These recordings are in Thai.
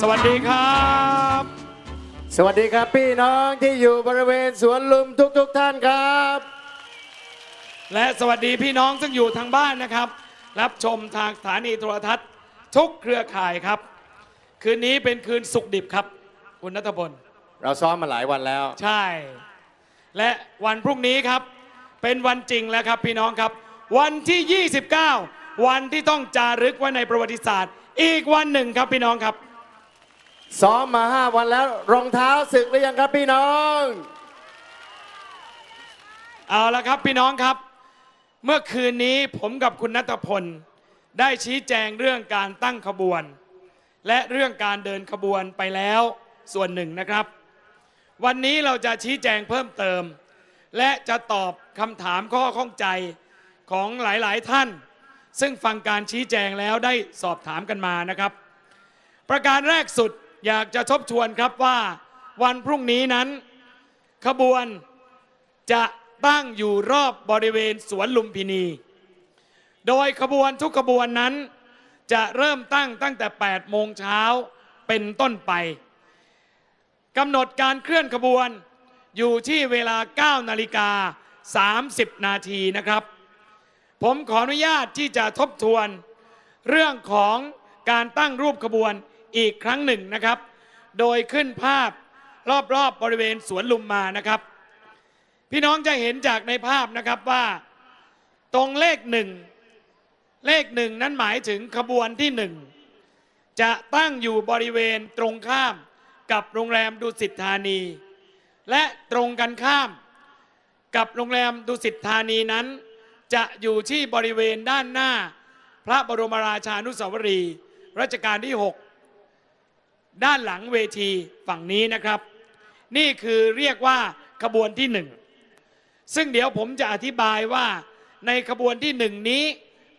สวัสดีครับ สวัสดีครับพี่น้องที่อยู่บริเวณสวนลุมทุกๆทท่านครับ และสวัสดีพี่น้องซึ่งอยู่ทางบ้านนะครับ รับชมทางสถานีโทรทัศน์ทุกเครือข่ายครับ คืนนี้เป็นคืนสุขดิบครับ คุณนัทพลเราซ้อมมาหลายวันแล้ว ใช่ และวันพรุ่งนี้ครับ เป็นวันจริงแล้วครับพี่น้องครับ วันที่ 29 วันที่ต้องจารึกไว้ในประวัติศาสตร์ อีกวันหนึ่งครับพี่น้องครับ ซ้อมมา5วันแล้วรองเท้าศึกหรือยังครับพี่น้อง เอาละครับพี่น้องครับ เมื่อคืนนี้ผมกับคุณนัทพล ได้ชี้แจงเรื่องการตั้งขบวน และเรื่องการเดินขบวนไปแล้วส่วนหนึ่งนะครับ วันนี้เราจะชี้แจงเพิ่มเติม และจะตอบคำถามข้อข้องใจของหลายๆท่าน ซึ่งฟังการชี้แจงแล้วได้สอบถามกันมานะครับ ประการแรกสุด อยากจะทบทวนครับว่าวันพรุ่งนี้นั้น ขบวนจะตั้งอยู่รอบบริเวณสวนลุมพินี โดยขบวนทุกขบวนนั้น จะเริ่มตั้งตั้งแต่ 8 โมงเช้าเป็นต้นไปกำหนดการเคลื่อนขบวนอยู่ที่เวลา 9 นาฬิกา 30 นาทีนะครับ ผมขออนุญาตที่จะทบทวนเรื่องของการตั้งรูปขบวน อีกครั้งหนึ่งนะครับ โดยขึ้นภาพรอบๆบบริเวณสวนลุมมานะครับ พี่น้องจะเห็นจากในภาพนะครับว่า ตรงเลขหนึ่งเลขหนึ่งนั้นหมายถึงขบวนที่หนึ่งจะตั้งอยู่บริเวณตรงข้ามกับโรงแรมดุสิตธานี และตรงกันข้าม กับโรงแรมดุสิตธานีนั้น จะอยู่ที่บริเวณด้านหน้า พระบรมราชานุสาวรีย์รัชกาลที่ 6 ด้านหลังเวทีฝั่งนี้นะครับ นี่คือเรียกว่าขบวนที่หนึ่งซึ่งเดี๋ยวผมจะอธิบายว่าในขบวนที่หนึ่งนี้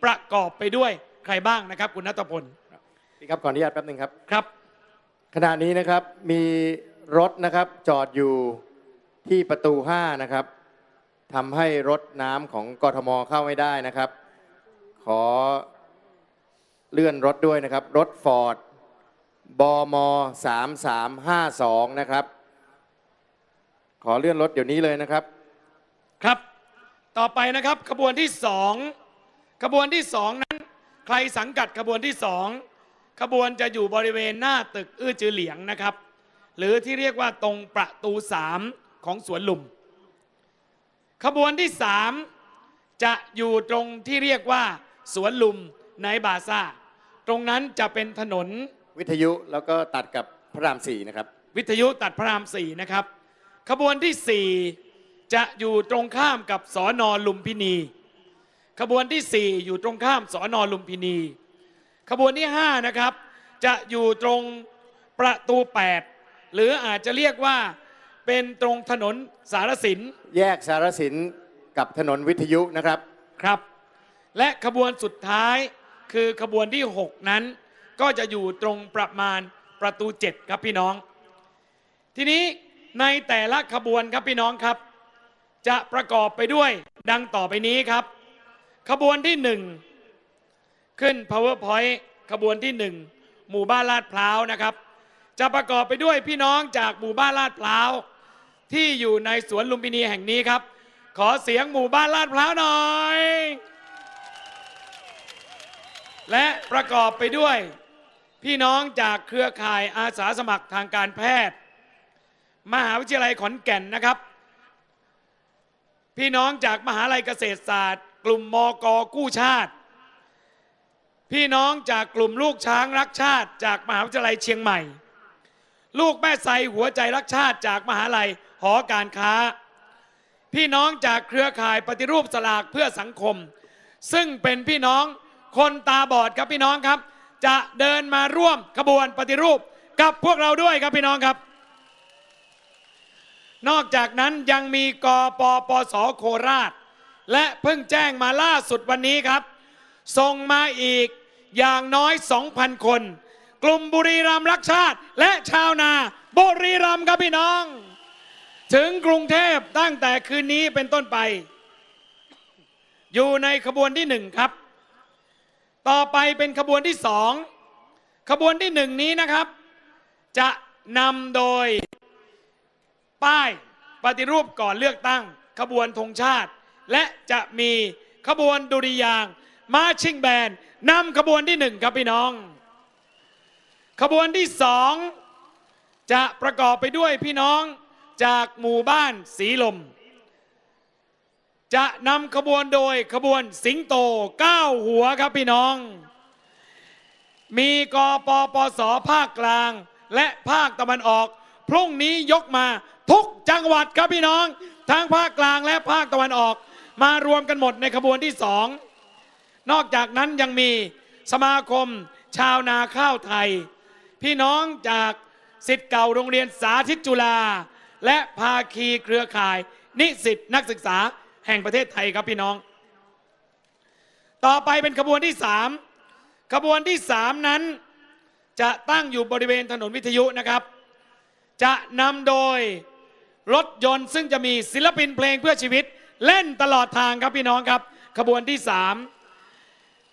ประกอบไปด้วยใครบ้างนะครับ คุณนัทพลพี่ครับขออนุญาตแป๊บหนึงครับครับ ขณะนี้นะครับมีรถนะครับจอดอยู่ที่ประตู 5 นะครับทำให้รถน้ำของกทมเข้าไม่ได้นะครับ ขอเลื่อนรถด้วยนะครับ รถฟอร์ด บม3352นะครับ ขอเลื่อนรถเดี๋ยวนี้เลยนะครับ ครับ ต่อไปนะครับขบวนที่สองขบวนที่สองนั้นใครสังกัดขบวนที่สองขบวนจะอยู่บริเวณหน้าตึกอื้อจือเหลียงนะครับ หรือที่เรียกว่าตรงประตูสามของสวนลุม ขบวนที่สามจะอยู่ตรงที่เรียกว่าสวนลุมในบาซ่า ตรงนั้นจะเป็นถนน วิทยุแล้วก็ตัดกับพระรามสี่นะครับ วิทยุตัดพระรามสี่นะครับ ขบวนที่สี่จะอยู่ตรงข้ามกับสอนอลุมพินี ขบวนที่สี่อยู่ตรงข้ามสอนอลุมพินี ขบวนที่ห้านะครับ จะอยู่ตรงประตูแปดหรืออาจจะเรียกว่าเป็นตรงถนนสารสิน แยกสารสินกับถนนวิทยุนะครับ ครับ และขบวนสุดท้ายคือขบวนที่ 6 นั้น ก็จะอยู่ตรงประมาณประตู 7 ครับพี่น้อง ทีนี้ในแต่ละขบวนครับพี่น้องครับ จะประกอบไปด้วยดังต่อไปนี้ครับ ขบวนที่ 1 ขึ้น powerpoint ขบวนที่ 1 หมู่บ้านลาดพร้าวนะครับ จะประกอบไปด้วยพี่น้องจากหมู่บ้านลาดพร้าวที่อยู่ในสวนลุมพินีแห่งนี้ครับ ขอเสียงหมู่บ้านลาดพร้าวหน่อย และประกอบไปด้วย พี่น้องจากเครือข่ายอาสาสมัครทางการแพทย์ มหาวิทยาลัยขอนแก่นนะครับ พี่น้องจากมหาลัยเกษตรศาสตร์ กลุ่มมกกู้ชาติ พี่น้องจากกลุ่มลูกช้างรักชาติ จากมหาวิทยาลัยเชียงใหม่ ลูกแม่ไซหัวใจรักชาติ จากมหาลัยหอการค้า พี่น้องจากเครือข่ายปฏิรูปสลากเพื่อสังคม ซึ่งเป็นพี่น้องคนตาบอดครับพี่น้องครับ จะเดินมาร่วมขบวนปฏิรูปกับพวกเราด้วยครับพี่น้องครับ นอกจากนั้นยังมีกปปสโคราช และเพิ่งแจ้งมาล่าสุดวันนี้ครับ ส่งมาอีกอย่างน้อย 2,000 คน กลุ่มบุรีรัมย์รักชาติ และชาวนาบุรีรัมย์ครับพี่น้อง ถึงกรุงเทพตั้งแต่คืนนี้เป็นต้นไป อยู่ในขบวนที่หนึ่งครับ ต่อไปเป็นขบวนที่สองขบวนที่หนึ่งนี้นะครับ จะนำโดยป้ายปฏิรูปก่อนเลือกตั้ง ขบวนธงชาติ และจะมีขบวนดุริยางมาชิงแบนนำขบวนที่หนึ่งครับพี่น้อง ขบวนที่สองจะประกอบไปด้วยพี่น้องจากหมู่บ้านสีลม จะนำขบวนโดยขบวนสิงโตก้าหัวครับพี่น้อง มีกปปสภาคกลาง และภาคตะวันออก พรุ่งนี้ยกมาทุกจังหวัดครับพี่น้องทั้งภาคกลางและภาคตะวันออก มารวมกันหมดในขบวนที่สองนอกจากนั้นยังมีสมาคม ชาวนาข้าวไทย พี่น้องจากสิทธิ์เก่าโรงเรียนสาธิตจุฬาและภาคีเครือข่าย นิสิตนักศึกษา แห่งประเทศไทยครับพี่น้อง ต่อไปเป็นขบวนที่สามขบวนที่สามนั้นจะตั้งอยู่บริเวณถนนวิทยุนะครับ จะนำโดยรถยนต์ซึ่งจะมีศิลปินเพลงเพื่อชีวิต เล่นตลอดทางครับพี่น้องครับ ขบวนที่สาม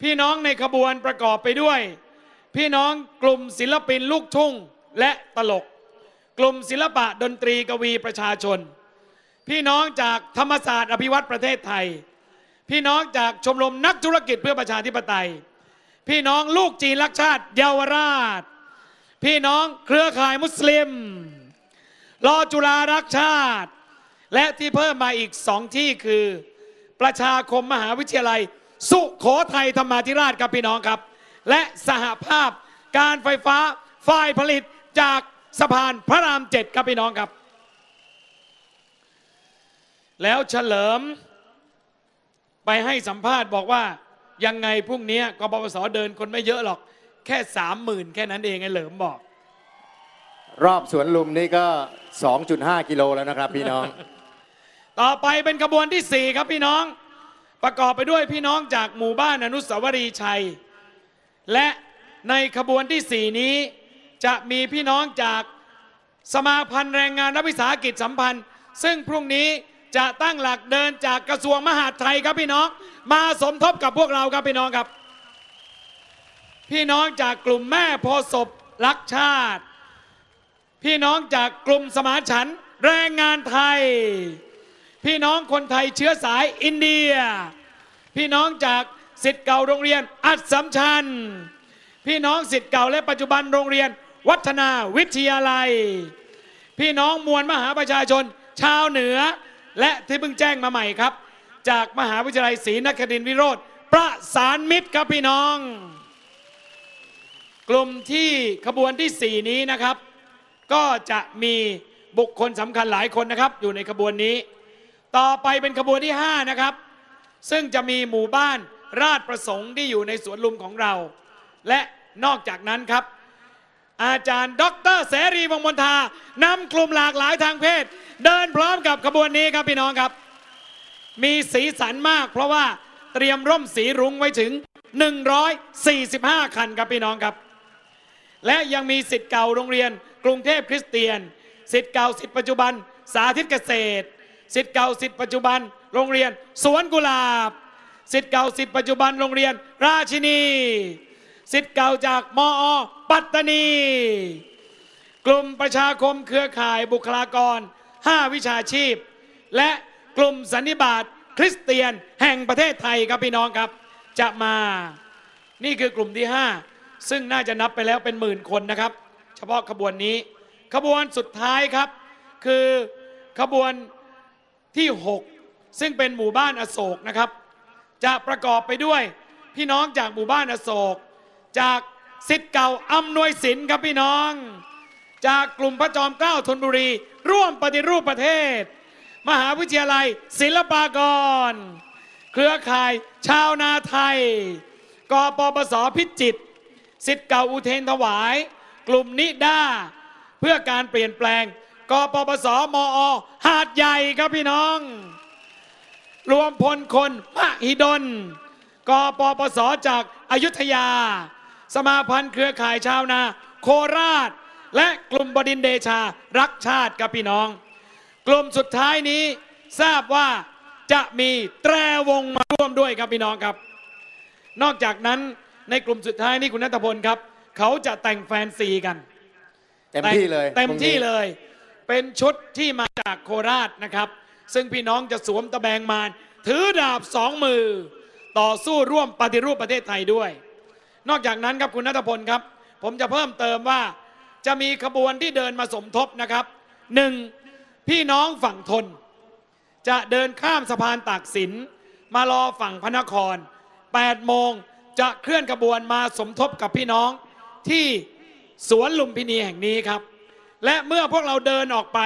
พี่น้องในขบวนประกอบไปด้วย พี่น้องกลุ่มศิลปินลูกทุ่งและตลก กลุ่มศิลปะดนตรีกวีประชาชน พี่น้องจากธรรมศาสตร์อภิวัตประเทศไทย พี่น้องจากชมรมนักธุรกิจเพื่อประชาธิปไตย พี่น้องลูกจีนรักชาติเยาวราช พี่น้องเครือข่ายมุสลิม รอจุฬารักชาติ และที่เพิ่มมาอีกสองที่คือ ประชาคมมหาวิทยาลัย สุโขทัยธรรมาธิราชครับพี่น้องครับ และสหภาพการไฟฟ้าฝ่ายผลิตจากสะพานพระรามเจ็ดครับพี่น้องครับ แล้วเฉลิม ไปให้สัมภาษณ์บอกว่ายังไงพรุ่งนี้กบพศเดินคนไม่เยอะหรอก แค่สามหมื่นแค่นั้นเองไอ้เหลิมบอก รอบสวนลุมนี่ก็ 2.5 กิโลแล้วนะครับพี่น้อง ต่อไปเป็นขบวนที่ 4 ครับพี่น้อง ประกอบไปด้วยพี่น้องจากหมู่บ้านอนุสาวรีย์ชัย และในขบวนที่ 4 นี้จะมีพี่น้องจากสมาพันธ์แรงงานรัฐวิสาหกิจสัมพันธ์ ซึ่งพรุ่งนี้ จะตั้งหลักเดินจากกระทรวงมหาดไทยครับพี่น้อง มาสมทบกับพวกเราครับพี่น้องครับ พี่น้องจากกลุ่มแม่โพศพรักชาติ พี่น้องจากกลุ่มสมานฉันแรงงานไทย พี่น้องคนไทยเชื้อสายอินเดีย พี่น้องจากสิทธิ์เก่าโรงเรียนอัดสำชัญ พี่น้องสิทธิ์เก่าและปัจจุบันโรงเรียนวัฒนาวิทยาลัย พี่น้องมวลมหาประชาชน ชาวเหนือ และที่เพิ่งแจ้งมาใหม่ครับ จากมหาวิทยาลัยศรีนครินทรวิโรธประสานมิตรครับพี่น้อง กลุ่มที่ขบวนที่ 4 นี้นะครับ ก็จะมีบุคคลสำคัญหลายคนนะครับ อยู่ในขบวนนี้ ต่อไปเป็นขบวนที่ 5 นะครับ ซึ่งจะมีหมู่บ้านราชประสงค์ที่อยู่ในสวนลุมของเรา และนอกจากนั้นครับ อาจารย์ ดรเสรีวงศ์มนทานำกลุ่มหลากหลายทางเพศ เดินพร้อมกับขบวนนี้ครับพี่น้องครับ มีสีสันมาก เพราะว่าเตรียมร่มสีรุ้งไว้ถึง 145 คันครับพี่น้องครับ และยังมีสิทธิ์เก่าโรงเรียน กรุงเทพคริสเตียนสิทธิ์เก่าสิทธิ์ปัจจุบัน สาธิตเกษตรสิทธิ์เก่าสิทธิ์ปัจจุบันโรงเรียน สวนกุหลาบสิทธิ์เก่าสิทธิ์ปัจจุบันโรงเรียน ราชินี สิทธิ์เก่าจากมอ ปัตตานี กลุ่มประชาคมเครือข่ายบุคลากร 5 วิชาชีพ และกลุ่มสันนิบาตคริสเตียนแห่งประเทศไทยครับพี่น้องครับ จะมา นี่คือกลุ่มที่ 5 ซึ่งน่าจะนับไปแล้วเป็นหมื่นคนนะครับ เฉพาะขบวนนี้ ขบวนสุดท้ายครับ คือขบวนที่ 6 ซึ่งเป็นหมู่บ้านอโศกนะครับ จะประกอบไปด้วยพี่น้องจากหมู่บ้านอโศก จากสิทธิ์เก่าอำนวยสินครับพี่น้อง จากกลุ่มพระจอมเกล้าธนบุรี ร่วมปฏิรูปประเทศ มหาวิทยาลัย ศิลปากร เครือข่ายชาวนาไทยกปปสพิจิตรสิทธิ์เก่าอุเทนถวาย กลุ่มนิด้าเพื่อการเปลี่ยนแปลงกปปสมอหาดใหญ่ครับพี่น้อง รวมพลคนมหิดลกปปสจากอายุทยา สมาพันธ์เครือข่ายชาวนา โคราช และกลุ่มบดินทร์เดชารักชาติครับพี่น้อง กลุ่มสุดท้ายนี้ทราบว่าจะมีแตรวงมาร่วมด้วยครับพี่น้องครับ นอกจากนั้นในกลุ่มสุดท้ายนี้คุณนัทพลครับ เขาจะแต่งแฟนซีกันเต็มที่เลยเต็มพรุ่งนี้ที่เลย เป็นชุดที่มาจากโคราชนะครับ ซึ่งพี่น้องจะสวมตะแบงมารถือดาบสองมือ ต่อสู้ร่วมปฏิรูปประเทศไทยด้วย นอกจากนั้นครับคุณนัทพลครับ ผมจะเพิ่มเติมว่าจะมีขบวนที่เดินมาสมทบนะครับหนึ่งพี่น้องฝั่งทน จะเดินข้ามสะพานตากสิน มารอฝั่งพระนคร8โมงจะเคลื่อนขบวนมาสมทบกับพี่น้องที่สวนลุมพินีแห่งนี้ครับ และเมื่อพวกเราเดินออกไป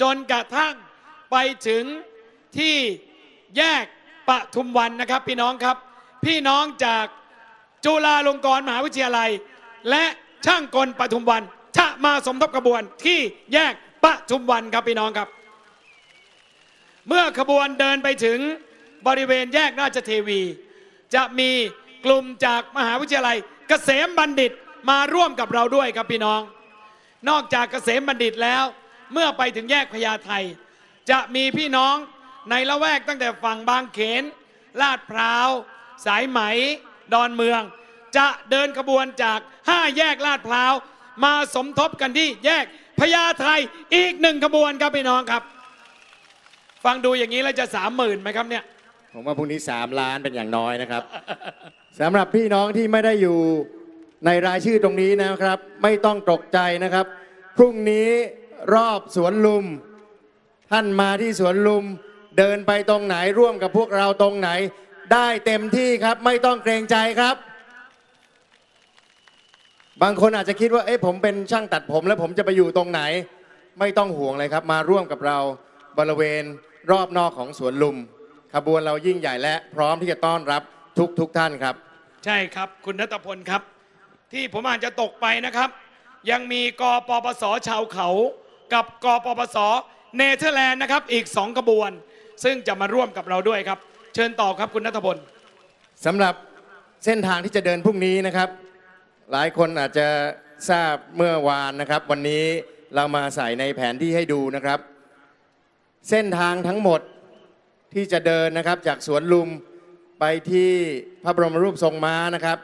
จนกระทั่งไปถึงที่แยกปทุมวันนะครับ พี่น้องครับ พี่น้องจาก จุฬาลงกรณ์มหาวิทยาลัย และช่างกลปทุมวันจะมาสมทบขบวนที่แยกปทุมวันครับพี่น้องครับ เมื่อขบวนเดินไปถึงบริเวณแยกราชเทวี จะมีกลุ่มจากมหาวิทยาลัย เกษมบัณฑิตมาร่วมกับเราด้วยครับพี่น้อง นอกจากเกษมบัณฑิตแล้ว เมื่อไปถึงแยกพญาไทจะมีพี่น้องในละแวกตั้งแต่ฝั่งบางเขน ลาดพร้าว สายไหม ดอนเมือง จะเดินขบวนจาก 5 แยกลาดพร้าว มาสมทบกันที่แยกพญาไทอีกหนึ่งขบวนครับพี่น้องครับ ฟังดูอย่างนี้แล้วจะสามหมื่นไหมครับเนี่ยผมว่าพรุ่งนี้ 3 ล้านเป็นอย่างน้อยนะครับสำหรับพี่น้องที่ไม่ได้อยู่ในรายชื่อตรงนี้นะครับ ไม่ต้องตกใจนะครับ พรุ่งนี้รอบสวนลุม ท่านมาที่สวนลุม เดินไปตรงไหนร่วมกับพวกเราตรงไหน ได้เต็มที่ครับ ไม่ต้องเกรงใจครับ บางคนอาจจะคิดว่า เอ๊ะผมเป็นช่างตัดผม แล้วผมจะไปอยู่ตรงไหน ไม่ต้องห่วงเลยครับ มาร่วมกับเราบริเวณรอบนอกของสวนลุม ขบวนเรายิ่งใหญ่และพร้อมที่จะต้อนรับทุกทุกท่านครับ ใช่ครับ คุณนัตพลครับ ที่ผมอาจจะตกไปนะครับ ยังมีกปปสชาวเขา กับกปปสเนเธอร์แลนด์นะครับ อีกสองขบวน ซึ่งจะมาร่วมกับเราด้วยครับ เชิญต่อครับคุณนัทพลสำหรับเส้นทางที่จะเดินพรุ่งนี้นะครับ หลายคนอาจจะทราบเมื่อวานนะครับ วันนี้เรามาใส่ในแผนที่ให้ดูนะครับ เส้นทางทั้งหมดที่จะเดินนะครับจากสวนลุมไปที่พระบรมรูปทรงม้านะครับ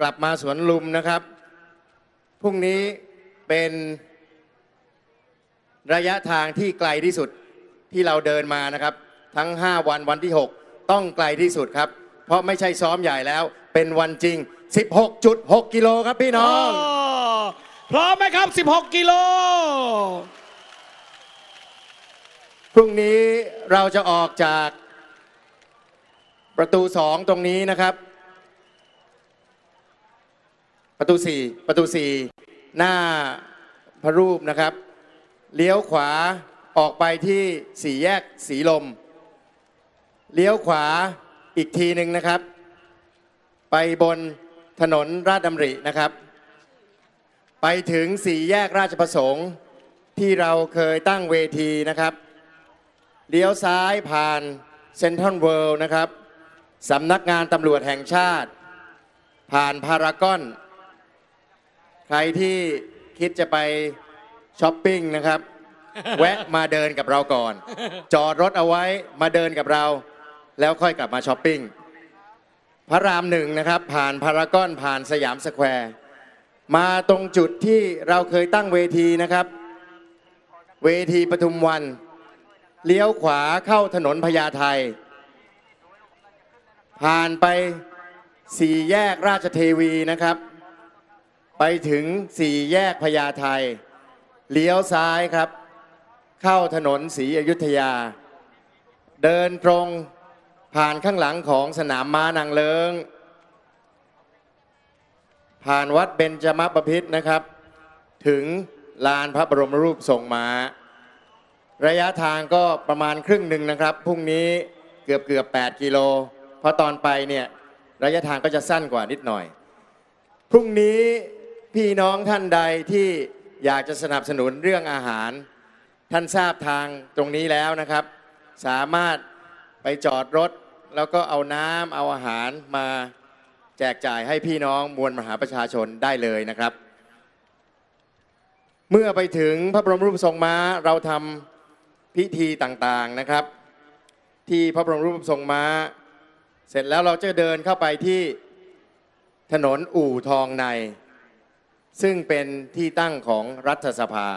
กลับมาสวนลุมนะครับพรุ่งนี้เป็นระยะทางที่ไกลที่สุดที่เราเดินมานะครับ ทั้ง 5 วันวันที่ 6 ต้องไกลที่สุดครับ เพราะไม่ใช่ซ้อมใหญ่แล้ว เป็นวันจริง 16.6 กิโลครับพี่น้อง พร้อมไหมครับ 16 กิโล พรุ่งนี้เราจะออกจากประตูสองตรงนี้นะครับ ประตูสี่ประตูสี่หน้าพระรูปนะครับ เลี้ยวขวาออกไปที่สี่แยกสีลม เลี้ยวขวาอีกทีหนึ่งนะครับ ไปบนถนนราชดำรินะครับ ไปถึงสี่แยกราชประสงค์ที่เราเคยตั้งเวทีนะครับ เลี้ยวซ้ายผ่านเซ็นทรัลเวิลด์นะครับสำนักงานตำรวจแห่งชาติ ผ่านพารากอน ใครที่คิดจะไปช้อปปิ้งนะครับ แวะมาเดินกับเราก่อน จอดรถเอาไว้มาเดินกับเรา แล้วค่อยกลับมาช้อปปิ้งพระรามหนึ่งนะครับ ผ่านพารากอนผ่านสยามสแควร์ มาตรงจุดที่เราเคยตั้งเวทีนะครับ เวทีปทุมวัน เลี้ยวขวาเข้าถนนพญาไทผ่านไปสี่แยกราชเทวีนะครับ ไปถึงสี่แยกพญาไทเลี้ยวซ้ายครับ เข้าถนนศรีอยุธยา เดินตรง ผ่านข้างหลังของสนามม้านางเลิง ผ่านวัดเบญจมบพิตรนะครับ ถึงลานพระบรมรูปทรงม้า ระยะทางก็ประมาณครึ่งหนึ่งนะครับพรุ่งนี้เกือบเกือบ8กิโล เพราะตอนไปเนี่ยระยะทางก็จะสั้นกว่านิดหน่อย พรุ่งนี้พี่น้องท่านใดที่อยากจะสนับสนุนเรื่องอาหาร ท่านทราบทางตรงนี้แล้วนะครับ สามารถไปจอดรถ แล้วก็เอาน้ำเอาอาหารมาแจกจ่ายให้พี่น้องมวลมหาประชาชนได้เลยนะครับ เมื่อไปถึงพระบรมรูปทรงม้าเราทำพิธีต่างๆนะครับ ที่พระบรมรูปทรงม้า เสร็จแล้วเราจะเดินเข้าไปที่ถนนอู่ทองใน ซึ่งเป็นที่ตั้งของรัฐสภา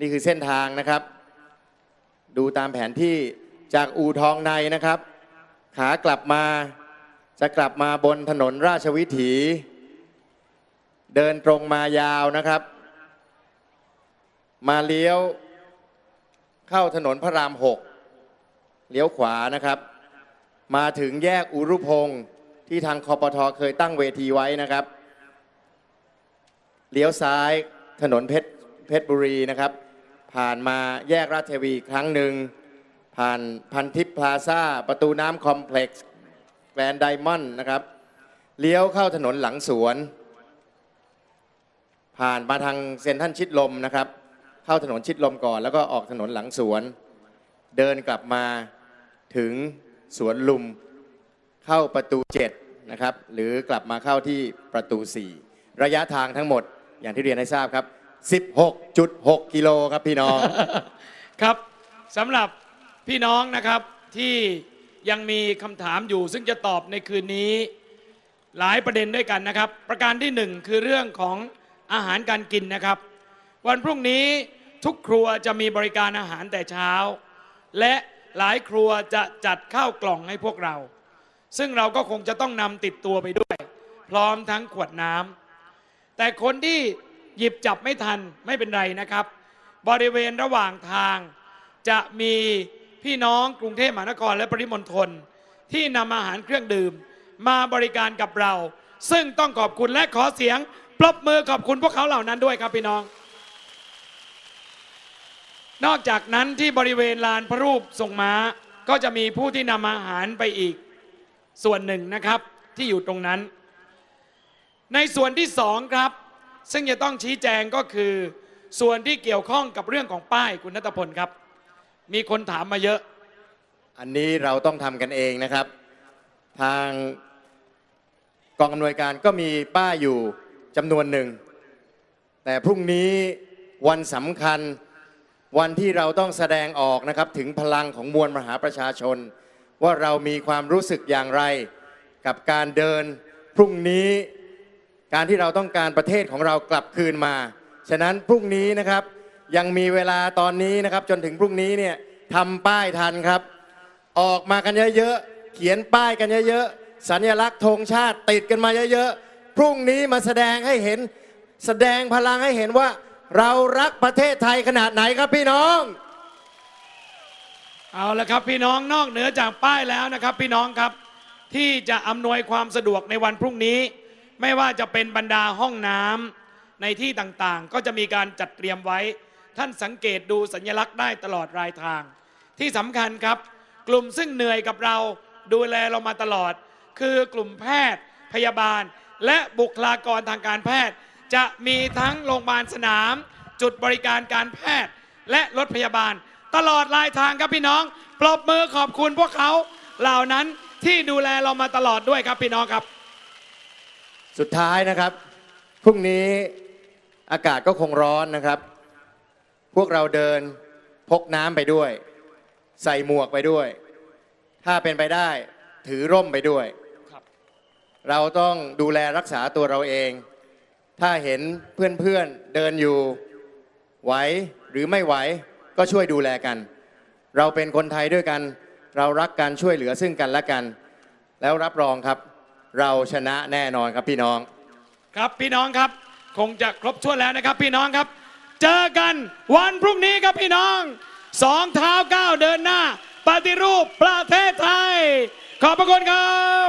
นี่คือเส้นทางนะครับ ดูตามแผนที่จากอู่ทองในนะครับ ขากลับมาจะกลับมาบนถนนราชวิถี เดินตรงมายาวนะครับ มาเลี้ยว เข้าถนนพระรามหกเลี้ยวขวานะครับ มาถึงแยกอุรุพงศ์ที่ทางคอปทเคยตั้งเวทีไว้นะครับ เลี้ยวซ้ายถนนเพชรเพชรบุรีนะครับ ผ่านมาแยกราชเทวีอีกครั้งหนึ่ง ผ่านพันทิพย์พลาซ่า ประตูน้ำคอมเพล็กซ์แกรนด์ไดมอนด์นะครับ เลี้ยวเข้าถนนหลังสวน ผ่านมาทางเซ็นทรัลชิดลมนะครับ เข้าถนนชิดลมก่อน แล้วก็ออกถนนหลังสวน เดินกลับมาถึงสวนลุมเข้าประตู7นะครับ หรือกลับมาเข้าที่ประตู 4 ระยะทางทั้งหมดอย่างที่เรียนให้ทราบครับ 16.6 กิโลครับพี่น้อง ครับสำหรับพี่น้องนะครับที่ยังมีคำถามอยู่ ซึ่งจะตอบในคืนนี้หลายประเด็นด้วยกันนะครับ ประการที่หนึ่งคือเรื่องของอาหารการกินนะครับ วันพรุ่งนี้ทุกครัวจะมีบริการอาหารแต่เช้า และหลายครัวจะจัดข้าวกล่องให้พวกเรา ซึ่งเราก็คงจะต้องนำติดตัวไปด้วย พร้อมทั้งขวดน้ำแต่คนที่ หยิบจับไม่ทันไม่เป็นไรนะครับ บริเวณระหว่างทาง จะมีพี่น้องกรุงเทพมหานครและปริมณฑลที่นำอาหารเครื่องดื่ม มาบริการกับเรา ซึ่งต้องขอบคุณและขอเสียงปรบมือขอบคุณพวกเขาเหล่านั้นด้วยครับพี่น้อง นอกจากนั้นที่บริเวณลานพระรูปทรงม้า ก็จะมีผู้ที่นำอาหารไปอีก ส่วนหนึ่งนะครับที่อยู่ตรงนั้น ในส่วนที่สองครับ ซึ่งจะต้องชี้แจงก็คือ ส่วนที่เกี่ยวข้องกับเรื่องของป้ายคุณนัทพลครับ มีคนถามมาเยอะ อันนี้เราต้องทำกันเองนะครับ ทางกองอำนวยการก็มีป้ายอยู่จำนวนหนึ่ง แต่พรุ่งนี้วันสำคัญวันที่เราต้องแสดงออกนะครับถึงพลังของมวลมหาประชาชน ว่าเรามีความรู้สึกอย่างไร กับการเดินพรุ่งนี้ การที่เราต้องการประเทศของเรากลับคืนมา ฉะนั้นพรุ่งนี้นะครับยังมีเวลาตอนนี้นะครับจนถึงพรุ่งนี้เนี่ยทำป้ายทันครับ ออกมากันเยอะๆเขียนป้ายกันเยอะๆสัญลักษณ์ธงชาติติดกันมาเยอะๆพรุ่งนี้มาแสดงให้เห็น แสดงพลังให้เห็นว่า เรารักประเทศไทยขนาดไหนครับพี่น้อง เอาละครับพี่น้องนอกเหนือจากป้ายแล้วนะครับ พี่น้องครับที่จะอำนวยความสะดวกในวันพรุ่งนี้ ไม่ว่าจะเป็นบรรดาห้องน้ำในที่ต่างๆ ก็จะมีการจัดเตรียมไว้ ท่านสังเกตดูสัญลักษณ์ได้ตลอดรายทาง ที่สำคัญครับ กลุ่มซึ่งเหนื่อยกับเราดูแลเรามาตลอด คือกลุ่มแพทย์ พยาบาล และบุคลากรทางการแพทย์ จะมีทั้งโรงพยาบาลสนาม จุดบริการการแพทย์ และรถพยาบาล ตลอดรายทางครับพี่น้องปรบมือขอบคุณพวกเขาเหล่านั้นที่ดูแลเรามาตลอดด้วยครับพี่น้องครับ สุดท้ายนะครับพรุ่งนี้อากาศก็คงร้อนนะครับ พวกเราเดินพกน้ำไปด้วย ใส่หมวกไปด้วย ถ้าเป็นไปได้ถือร่มไปด้วยรเราต้องดูแลรักษาตัวเราเอง ถ้าเห็นเพื่อนๆเดินอยู่ไหวหรือไม่ไหวก็ช่วยดูแลกัน เราเป็นคนไทยด้วยกัน เรารักกันช่วยเหลือซึ่งกันและกัน แล้วรับรองครับ เราชนะแน่นอนครับพี่น้อง ครับพี่น้องครับ คงจะครบถ้วนแล้วนะครับ พี่น้องครับ เจอกันวันพรุ่งนี้ครับพี่น้องสองเท้าก้าวเดินหน้า ปฏิรูปประเทศไทย ขอบพระคุณครับ